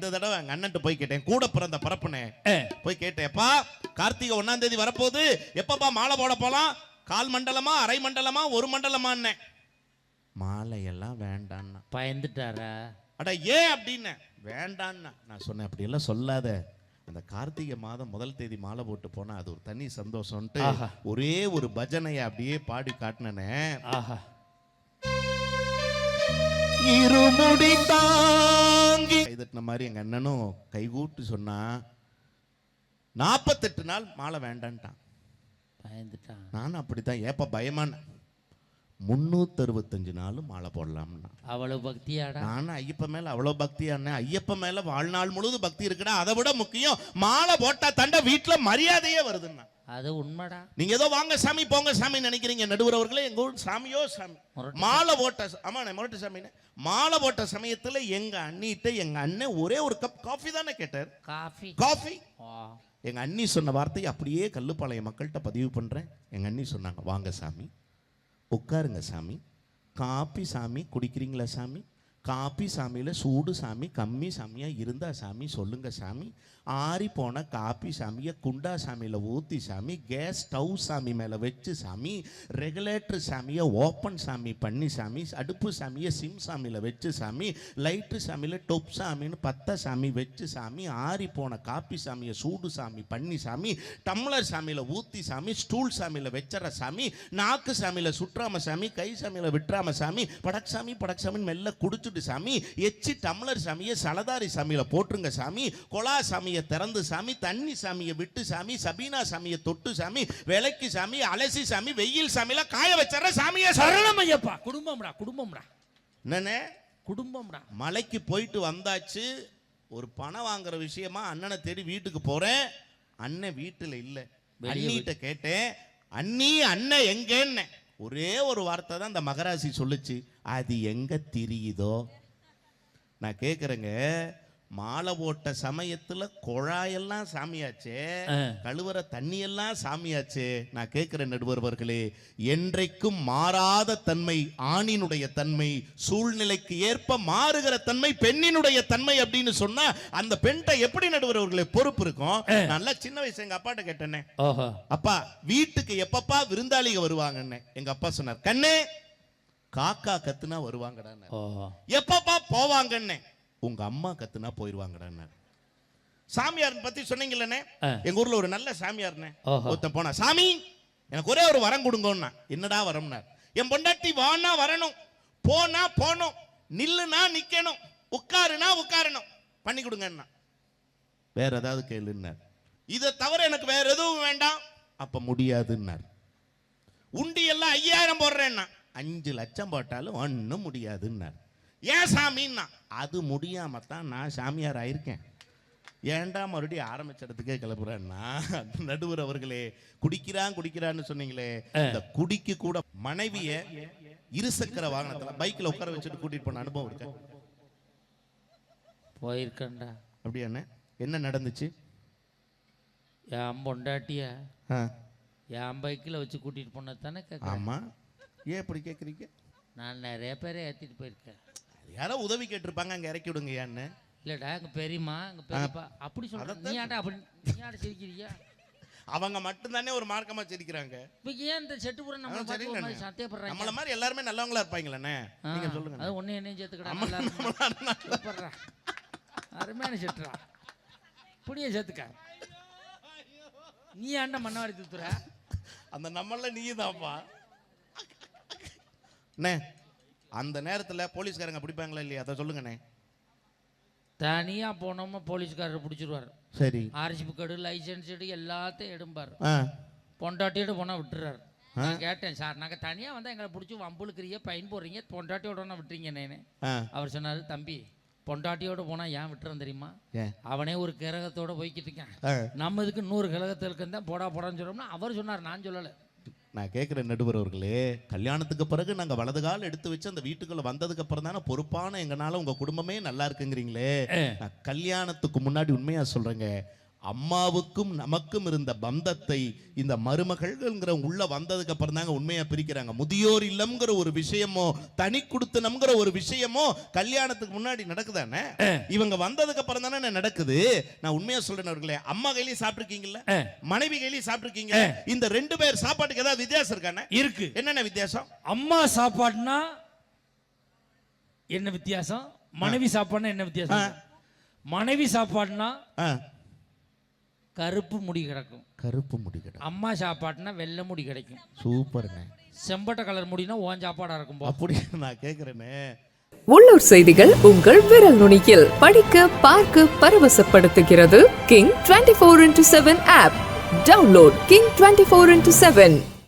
இந்த தடவை எங்க அண்ணன்ட்ட போய் கேட்டேன். கூட பிறந்த பரப்புனே. போய் கேட்டேன்ப்பா கார்த்திகை ஒன்னாம் தேதி வரப்போகுது. எப்பப்பா மாலை போட போலாம்? கால் மண்டலமா அரை மண்டலமா ஒரு மண்டலமான்னு. மாலையெல்லாம் வேண்டான்னா பயந்துட்டாரா? அட ஏன் அப்படின்னு. வேண்டான்னா நான் சொன்னேன் அப்படியெல்லாம் சொல்லாத. அந்த கார்த்திகை மாதம் முதல் தேதி மாலை போட்டு போனா அது ஒரு தனி சந்தோஷம்ட்டு. ஒரே ஒரு பஜனையை அப்படியே பாடி காட்டினனே. ஆஹா. இருமுடி தாங்கி கைதட்டின மாதிரி எங்க அண்ணனும் கைகூட்டு சொன்னா நாற்பத்தெட்டு நாள் மாலை வேண்டான்ட்டான். பயந்துட்டான். நானும் அப்படித்தான் ஏப்ப பயமான முன்னூத்தி அறுபத்தஞ்சு நாளும் மாலை போடலாம்னா. அவ்வளவு பக்தியாடா. நானும் ஐயப்ப மேல அவ்வளவு பக்தியானே ஐயப்ப மேல வாழ்நாள் முழுது பக்தி இருக்குடா. அதை விட முக்கியம் மாலை போட்டா தண்ட வீட்டுல மரியாதையே வருதுன்னா. அது உண்மைடா. நீங்க ஏதோ வாங்க சாமி போங்க சாமி நினைக்கிறீங்க நடுவர் அவர்களே எங்க ஊர் சாமியோ சாமி. மாலை போட்ட ஆமாண்ணே முரட்டு சாமிண்ணே மாலை போட்ட சமயத்துல எங்க அண்ணிட்ட எங்க அண்ணன் ஒரே ஒரு கப் காஃபி தானே கேட்டார். காஃபி. காஃபி. எங்க அண்ணி சொன்ன வார்த்தையை அப்படியே கல்லுப்பாளைய மக்கள்கிட்ட பதிவு பண்றேன். எங்க அண்ணி சொன்னாங்க வாங்க சாமி உட்காருங்க சாமி. காப்பி சாமி குடிக்கிறீங்களா சாமி? காப்பி சாமியில் சூடு சாமி கம்மி சாமியாக இருந்தா சாமி சொல்லுங்க சாமி. ஆறி போன காப்பி சாமியை குண்டா சாமியில் ஊற்றி சாமி கேஸ் ஸ்டவ் சாமி மேலே வச்சு சாமி ரெகுலேட்டர் சாமியை ஓப்பன் சாமி பண்ணி சாமி அடுப்பு சாமியை சிம் சாமியில் வச்சு சாமி லைட்டு சாமியில் டொப் சாமின்னு பத்த சாமி வச்சு சாமி ஆறி போன காப்பி சாமியை சூடு சாமி பண்ணி சாமி டம்ளர் சாமியில் ஊற்றி சாமி ஸ்டூல் சாமியில் வச்சற சாமி நாக்கு சாமியில் சுற்றாம சாமி கை சாமியில் விட்டுறாம சாமி படக்சாமி படக்சாமின்னு மெல்ல குடிச்சுட்டு சாமி எச்சி டம்ளர் சாமியை சலதாரி சாமியில் போட்டுருங்க சாமி கொலா சாமியை திறந்து சாமி தண்ணி சாமியை விட்டு சாமி சபீனா சாமியை தொட்டு சாமி விளக்கு சாமி அலசி சாமி வெயில் சாமியில காய வச்சற சாமியை சரணம் ஐயப்பா குடும்பம்டா குடும்பம்டா. என்னண்ணே? குடும்பம்டா. மலைக்கு போயிட்டு வந்தாச்சு. ஒரு பணம் வாங்குற விஷயமா அண்ணனை தேடி வீட்டுக்கு போறேன். அண்ணன் வீட்டுல இல்ல. அண்ணிட்ட கேட்டேன். அண்ணி அண்ணன் எங்கன்னு? ஒரே ஒரு வார்த்தை தான் இந்த மகராசி சொல்லுச்சு. அது எங்க திரியுதோ? நான் கேட்குறேங்க மாலை போட்ட சமயத்துல குழாயெல்லாம் சாமியாச்சே. கழுவுற தண்ணியெல்லாம் சாமியாச்சே. நான் கேட்கிறேன் நடுவர்களே என்றைக்கும் மாறாத தன்மை ஆணினுடைய தன்மை சூழ்நிலைக்கு ஏற்ப மாறுகிற தன்மை பெண்ணினுடைய தன்மை அப்படின்னு சொன்னா அந்த பெண்கிட்ட எப்படி நடுவர்களே பொறுப்பு இருக்கும்? நல்லா சின்ன வயசு எங்க அப்பாட்ட கேட்டேனே. ஓஹோ அப்பா வீட்டுக்கு எப்பப்பா விருந்தாளிக வருவாங்கன்னு? எங்க அப்பா சொன்னார் கண்ணே காக்கா கத்துனா வருவாங்கடான்னு. ஓஹோ எப்பப்பா போவாங்கன்னு? உங்க அம்மா கத்துனா போயிருவாங்கடான்னு சாமியார் பத்தி சொன்னீங்கல்லண்ணே. ஆ. எங்க ஊர்ல ஒரு நல்ல சாமியார்ண்ணே ஓஹோ. ஒருத்தன் போனா சாமி எனக்கு ஒரே ஒரு வரம் கொடுங்கன்னா. என்னடா வரம்னார்? என் பொண்டாட்டி வானா வரணும். போனா போகணும் நில்லுனா நிக்கணும். உட்காருனா உட்காரணும். பண்ணி கொடுங்கன்னா வேற ஏதாவது கேளுன்னார். இதை தவிர எனக்கு வேற எதுவும் வேண்டாம். அப்ப முடியாதுன்னார். உண்டி எல்லாம் ஐயாயிரம் போடுறேன்னா. அஞ்சு லட்சம் போட்டாலும் ஒன்றும் முடியாதுன்னார். ஏன் சாமின்னா? அது முடியாம தான் நான் சாமியார் ஆயிருக்கேன். ஏன்டா மறுபடியும் ஆரம்பிச்ச இடத்துக்கே கிளப்புறேன்னா நடுவர் அவர்களே குடிக்கிறான் குடிக்கிறான்னு சொன்னீங்களே இந்த குடிக்கு கூட மனைவிய இருசக்கர வாகனத்துல பைக்ல உட்கார வச்சுட்டு கூட்டிட்டு போன அனுபவம் இருக்கு? போயிருக்கேன்டா. அப்படியா அண்ணே? என்ன நடந்துச்சு? என் பொண்டாட்டிய ஆ, என் பைக்கில் வச்சு கூட்டிட்டு போனது தானே கேட்க ஆமா. ஏன் இப்படி கேக்குறீங்க? நான் நிறைய பேரை ஏற்றிட்டு போயிருக்கேன். யாரோ உதவி கேட்டிருப்பாங்க அங்க இறக்கி விடுங்க ஏன்னு இல்லடா எங்க பெரியம்மா எங்க பெரியப்பா. அப்படி சொல்ற நீ அப்படி சிரிக்கிறியா? அவங்க மட்டும்தானே ஒரு மார்க்கமா சிரிக்கிறாங்க. இப்போ ஏன் இந்த செட்டு நம்ம சரிங்கண்ணே. மாதிரி சத்தியப்படுறாங்க நம்மள மாதிரி எல்லாருமே நல்லவங்களா இருப்பாங்களே நீங்க சொல்லுங்க. அது ஒண்ணு என்னையும் சேர்த்துக்கடா அருமையான செட்டுறா புடிய சேர்த்துக்க. நீ ஏன்டா மண்ணவாரி தூத்துற அந்த நம்மள நீ தான்ப்பா அண்ணே அந்த நேரத்துல போலீஸ்காரங்க பிடிப்பாங்களா இல்லையா? அதை சொல்லுங்கண்ணே. தனியா போனோமா போலீஸ்காரர் பிடிச்சிருவாரு. சரி. ஆர்சி புக்கடு லைசன்ஸ் எடு எல்லாத்தையும் எடும்பார். பொண்டாட்டியோட போனா விட்டுறாரு. நான் கேட்டேன் சார் நாங்க தனியா வந்தா எங்களை பிடிச்சி வம்புழுக்கிறீங்க பயன் போடுறீங்க பொண்டாட்டியோட விட்டுறீங்க நேனு அவர் சொன்னாரு தம்பி பொண்டாட்டியோட போனா ஏன் விட்டுறேன் தெரியுமா? அவனே ஒரு கிரகத்தோட போய்கிட்டு இருக்கான். நம்ம இதுக்கு நூறு கிரகத்தில் தான் போடா போடான்னு சொல்றோம்னா அவர் சொன்னார் நான் சொல்லலை. நான் கேட்குற நடுவர் அவர்களே கல்யாணத்துக்கு பிறகு நாங்கள் வலது கால் எடுத்து வச்சு அந்த வீட்டுக்குள்ள வந்ததுக்கு அப்புறம் தானே பொறுப்பான எங்கனால உங்க குடும்பமே நல்லா இருக்குங்கிறீங்களே? நான் கல்யாணத்துக்கு முன்னாடி உண்மையா சொல்றேங்க. அம்மாவுக்கும் நமக்கும் இருந்த பந்தத்தை இந்த மருமகள்ங்கிற உள்ள வந்ததுக்கு அப்புறம் தாங்க உண்மையா பிரிக்கிறாங்க. முதியோர் இல்லம்ங்கிற ஒரு விஷயமோ தனி கொடுத்தனம்ங்கிற ஒரு விஷயமோ கல்யாணத்துக்கு முன்னாடி நடக்குதானே? இவங்க வந்ததுக்கு அப்புறம் தானே நடக்குது? நான் உண்மையா சொல்றேன் அவர்களே அம்மா கையிலயும் சாப்பிட்டுருக்கீங்கல்ல. மனைவி கையிலயும் சாப்பிட்டுருக்கீங்க இந்த ரெண்டு பேர் சாப்பாட்டுக்கு ஏதாவது வித்தியாசம் இருக்கானே? இருக்கு. என்னென்ன வித்தியாசம்? அம்மா சாப்பாடுனா என்ன வித்தியாசம்? மனைவி சாப்பாடுனா என்ன வித்தியாசம்? மனைவி சாப்பாடுனா கருப்பு முடி கிடக்கும். கருப்பு முடிக்கடா அம்மா சாப்பாடுனா வெள்ளை முடி கிடைக்கும். சூப்பர்ண்ணே செம்பட்டை கலர் முடினா ஓன் சாப்பாடா இருக்கும் அப்படி நான் கேட்குறேனே உள்ளூர் செய்திகள் உங்கள் விரல் நுனியில். படிக்க பார்க்க பரவசப்படுத்துகிறது. King twenty four into seven app download King twenty four into seven